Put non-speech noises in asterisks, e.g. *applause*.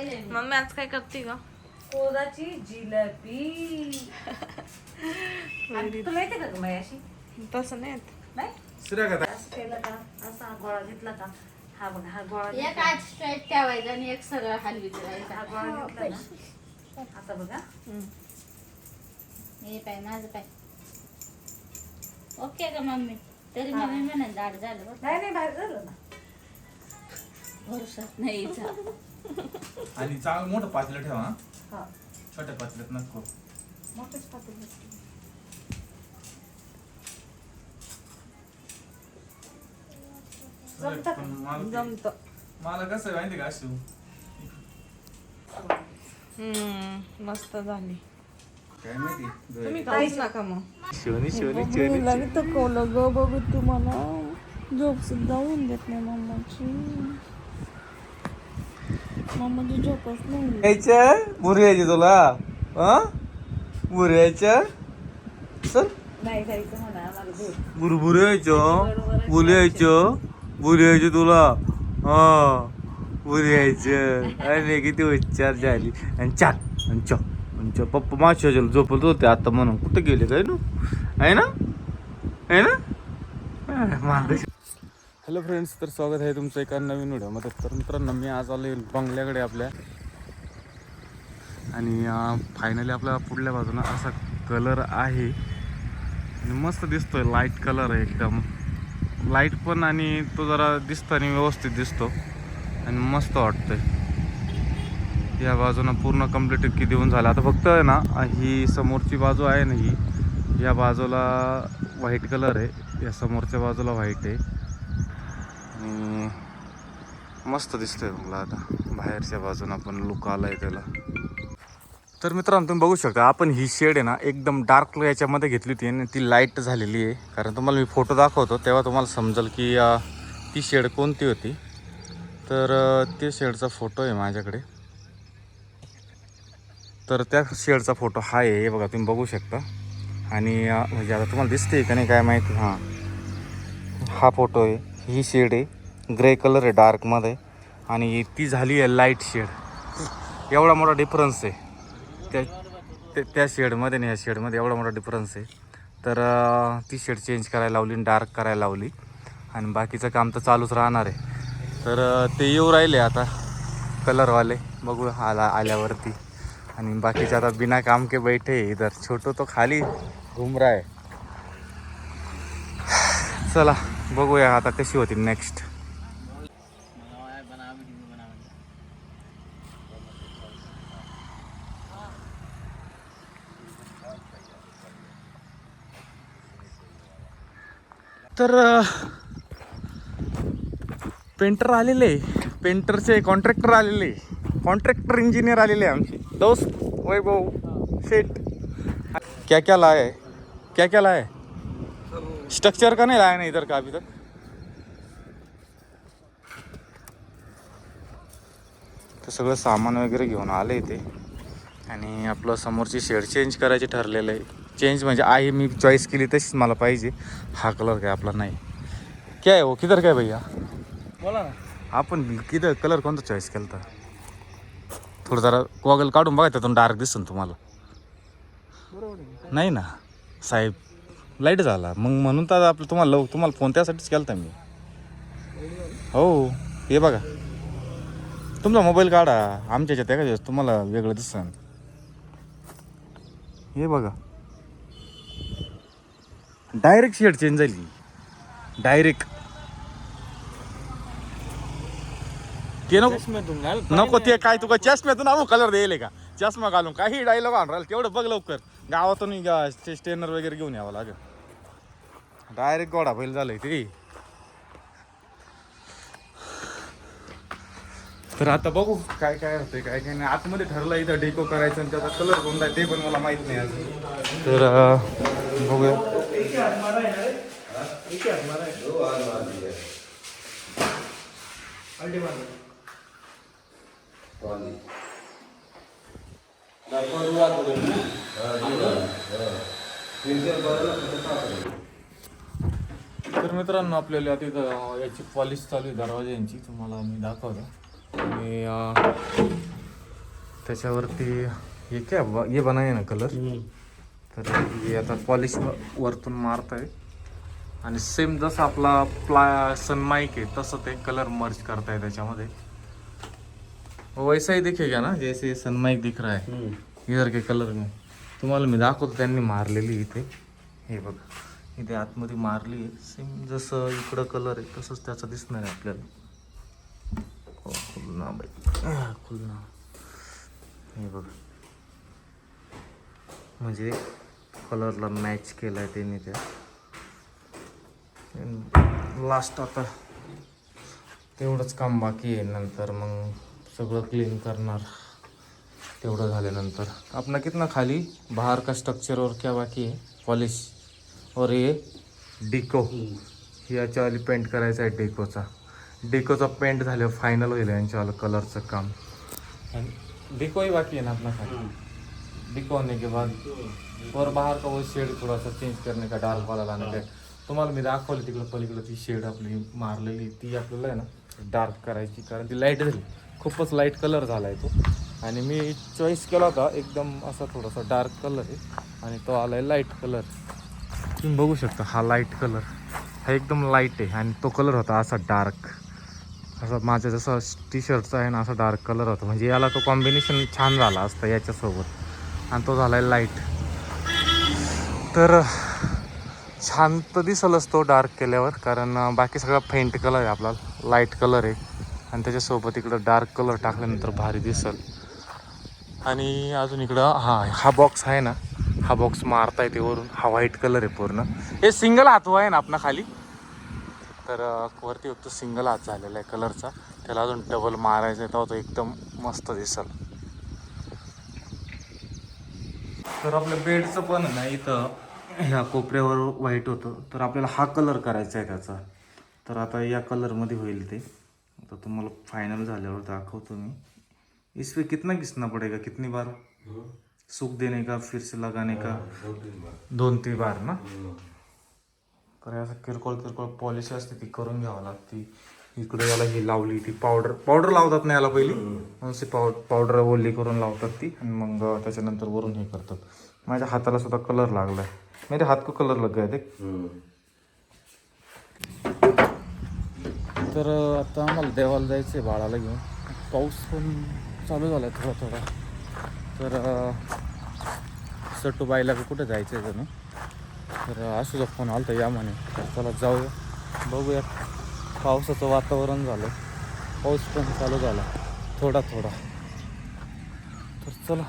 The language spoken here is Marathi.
मम्मी आज काय करते ग? कोदाची जिलेबी. *laughs* आणि तुला येते का ग बाई अशी तसं नाही येत. नाही? असं केलं का? असा हा गोळा घेतला का? हा बघ हा गोळा एक घेतला. आज स्ट्रेट ठेवायचा आणि एक सरळ हलवीत राहायचा हा गोळा घेतला ना? आता बघा हे. पाय माझं पाय. ओके का मम्मी. तरी मम्मी म्हणा दाड झालं बरं. नाही नाही बाहेर झालं ना. भरोसा नाही हिचा. आणि चांगलं मोठं पातेलं ठेवा हा. हा. छोट्या पातेल्यात नको. मोठेच पातेले. जमतं का? पण मला ते- जमत. मला कसं आहे माहिती का अशी? हम्म मस्त झाली. काय माहिती? तुम्ही काहीच नका मग. शिवनी शिवनी बघू लागत कोलं ग बघू तुम्हाला. झोप सुद्धा होऊन देत नाही मम्माची. झोपच नाही. बुरी यायची तुला? हा? बुरी यायचं? सर नाही जायचं म्हणा आम्हाला दूध बुरबुरी यायचं. बुली यायचं. बुरी यायची तुला. हा. बुरी यायचं. अरे किती उच्चार झाली. आणि चाक आणि चक आणि चक पप्पा मागच्या झोपत होते आता म्हणून. कुठे गेले काय ना आहे ना? आहे ना? हॅलो फ्रेंड्स तर स्वागत आहे तुमचं एका नवीन व्हिडिओमध्ये. तर मित्रांनो मी आज आलो बंगल्याकडे आपल्या. आणि फायनली आपल्या पुढल्या बाजूला असा कलर आहे. आणि मस्त दिसतोय लाइट कलर आहे एकदम. लाइट पण आणि तो जरा दिसतो आणि व्यवस्थित दिसतो. आणि मस्त वाटतंय. या बाजूनं पूर्ण कंप्लीट की देऊन झालं. आता फक्त आहे ना ही समोरची बाजू आहे ना ही या बाजूला व्हाईट कलर आहे. या समोरच्या बाजूला व्हाईट आहे. आणि मस्त दिसतोय मला आता बाहेरच्या बाजून आपण लुक आलाय त्याला. तर मित्रांनो तुम्ही बघू शकता आपण ही शेड आहे ना एकदम डार्क याच्यामध्ये घेतली होती आणि ती लाइट झालेली आहे. कारण तुम्हाला मी फोटो दाखवतो तेव्हा तुम्हाला समजेल की ती शेड कोणती होती. तर ते शेडचा फोटो आहे माझ्याकडे. तर त्या शेडचा फोटो हा आहे हे बघा तुम्ही बघू शकता. आणि म्हणजे आता तुम्हाला दिसते का नाही काय माहिती. हां. हा फोटो आहे. ही शेड आहे. ग्रे कलर आहे डार्कमध्ये आणि ती झाली आहे लाइट शेड एवढा मोठा डिफरन्स आहे. त्या त्या- त्या शेडमध्ये आणि ह्या शेडमध्ये एवढा मोठा डिफरन्स आहे. तर ती शेड चेंज करायला लावली आणि डार्क करायला लावली. आणि बाकीचं काम तर चालूच राहणार आहे. तर ते येऊ राहिले आता. कलरवाले बघू आला आल्यावरती. आणि बाकीचे आता बिना काम के बैठे इधर. छोटो तो खाली घुमरा आहे चला. बघूया आता कशी होती नेक्स्ट तर पेंटर आलेले पेंटरचे कॉन्ट्रॅक्टर आलेले कॉन्ट्रॅक्टर इंजिनियर आलेले आमचे. दोस्त वैभव शेठ. क्या क्या लाय क्या क्या लाय स्ट्रक्चर का नहीं लाया ना इधर का अभी तक तर सगळं सामान वगैरे घेऊन आले इथे. आणि आपलं समोरची शेड चेंज करायची ठरलेलं आहे. चेंज म्हणजे आहे मी चॉईस केली तशीच मला पाहिजे. हा कलर काय आपला नाही. क्या आहे हो? किधर काय भैया? बोला ना. आपण किती कलर कोणता चॉईस केला तर थोडं जरा गॉगल काढून बघा त्यातून डार्क दिसन तुम्हाला. नाही ना? साहेब लाइट झाला. मग म्हणून तर आपलं तुम्हाला लव तुम्हाला फोन त्यासाठीच केला मी. हो हे बघा. तुमचा मोबाईल काढा. आमच्या याच्यात एका दिवस तुम्हाला वेगळं दिसन. हे बघा. डायरेक्ट शेड चेंज झाली. डायरेक्ट ते नको नको ते काय तुका चष्म्यातून आणू कलर द्यायला का? चष्मा घालून. काही डायलॉग आणून राहिला तेवढं बघ लवकर. गावातून स्टेनर वगैरे घेऊन यावं लागेल. डायरेक्ट गोडा बैल झालंय ते. तर आता बघू काय काय होतंय काय काय नाही. आतमध्ये ठरलं इथं डेको करायचं आणि त्याचा कलर कोणता आहे ते पण मला माहीत नाही अजून. तर अं, बघूया. तर मित्रांनो आपल्याला आता इथं याची पॉलिश चालू आहे दरवाज्यांची तुम्हाला मी दाखवतो. आणि त्याच्यावरती हे काय हे बनाय ना कलर तर हे आता पॉलिश वरतून मारत आहे आणि सेम जसं आपला प्ला सनमाईक आहे तसं ते कलर मर्ज करताय त्याच्यामध्ये. वैसा ही दिखेगा ना? जैसे सनमाईक दिख रहा है. इधर के कलर में. तुम्हाला मी दाखवतो त्यांनी मारलेली इथे. हे बघ. इथे आतमध्ये मारली आहे. सेम जसं इकडं कलर आहे तसंच त्याचं दिसणार आहे आपल्याला. हो खुल ना बाई खुल ना हे बघ. म्हणजे कलरला मॅच केलाय त्यांनी त्या. लास्ट आता तेवढंच काम बाकी आहे. नंतर मग सगळं क्लीन करणार. तेवढं झाल्यानंतर. अपना कितना खाली? बाहर का स्ट्रक्चर और क्या बाकी है पॉलिश और ये? डिको. याच्यावाली पेंट करायचा आहे डेकोचा. डेकोचा पेंट झाल्यावर फायनल होईल यांच्यावालं कलरचं काम. आणि डिकोही बाकी है ना अपना खाली डिको होने के बाद और बाहर का वो शेड थोड़ा सा चेंज करने का डार्क वाला लाने का तुम्हाला मी दाखवली तिकडं पलीकडं ती शेड आपली मारलेली ती आपल्याला आहे ना डार्क करायची. कारण ती लाइट झाली. खूपच लाइट कलर झाला आहे तो. आणि मी चॉईस केला होता एकदम असा थोडासा डार्क कलर आहे. आणि तो आला आहे लाइट कलर तुम्ही बघू शकता हा लाइट कलर हा एकदम लाइट आहे आणि तो कलर होता असा डार्क असा माझ्या जसं टी शर्टचा आहे ना असा डार्क कलर होता. म्हणजे याला तो कॉम्बिनेशन छान झाला असता याच्यासोबत. आणि तो झाला आहे लाइट तर छान तर दिसलच तो डार्क केल्यावर. कारण बाकी सगळा फेंट कलर आहे आपला. लाइट कलर आहे. आणि त्याच्यासोबत इकडं डार्क कलर टाकल्यानंतर भारी दिसल. आणि अजून इकडं हा हा बॉक्स आहे ना. हा बॉक्स मारता येते वरून. हा व्हाईट कलर आहे पूर्ण. हे सिंगल हातवा आहे ना आपला खाली. तर वरती फक्त सिंगल हात झालेला आहे कलरचा त्याला अजून डबल मारायचा आहे. तो एकदम मस्त दिसल. तर आपल्या बेडचं पण ना इथं. ह्या कोपऱ्यावर व्हाईट होतं. तर आपल्याला हा कलर करायचा आहे त्याचा. तर आता या कलरमध्ये होईल ते. आता तुम्हाला फायनल झाल्यावर दाखवतो मी. इसपे कितना घिसना पड़ेगा? कितनी बार? सूख देने का फिर से लगाने का। दोन तीन बार ना? तर असं किरकोळ किरकोळ पॉलिश असते ती करून घ्यावं लागते. इकडे याला ही लावली ती पावडर पावडर लावतात ना याला पहिली? ती पाव पावडर ओली करून लावतात ती आणि मग त्याच्यानंतर वरून हे करतात. माझ्या हाताला सुद्धा कलर लागलाय. मेरे हात को कलर लग गया देख. तर आता आम्हाला देवाला जायचं आहे बाळाला घेऊन. पाऊस पण चालू झाला थोडा थोडा तर सट्टूबाईला का कुठं जायचं आहे जणू? तर आशूचा फोन आला या म्हणे. तर चला जाऊया. बघूया. पावसाचं वातावरण झालं. पाऊस पण चालू झाला. थोडा थोडा. तर चला.